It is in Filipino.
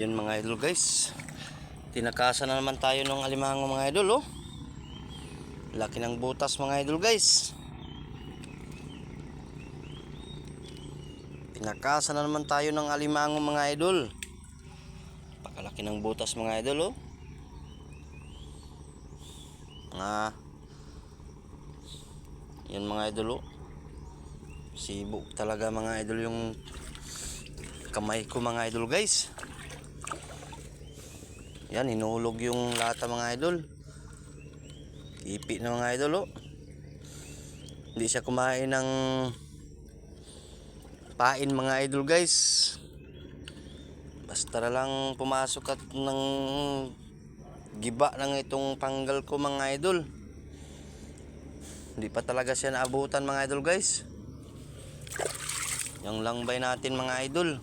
Yan mga idol guys. Tinakasan na naman tayo ng alimango mga idol oh. Laki ng butas mga idol guys. Tinakasan na naman tayo ng alimango mga idol. Pakalaki ng butas mga idol oh. Mga yan mga idol oh. Sibo talaga mga idol yung kamay ko mga idol guys. Yan, hinulog yung lata mga idol. Ipi na mga idol oh. Hindi siya kumain ng pain mga idol guys. Basta lang pumasok at ng giba ng itong panggal ko mga idol. Hindi pa talaga siya naabutan mga idol guys. Yung langbay natin mga idol.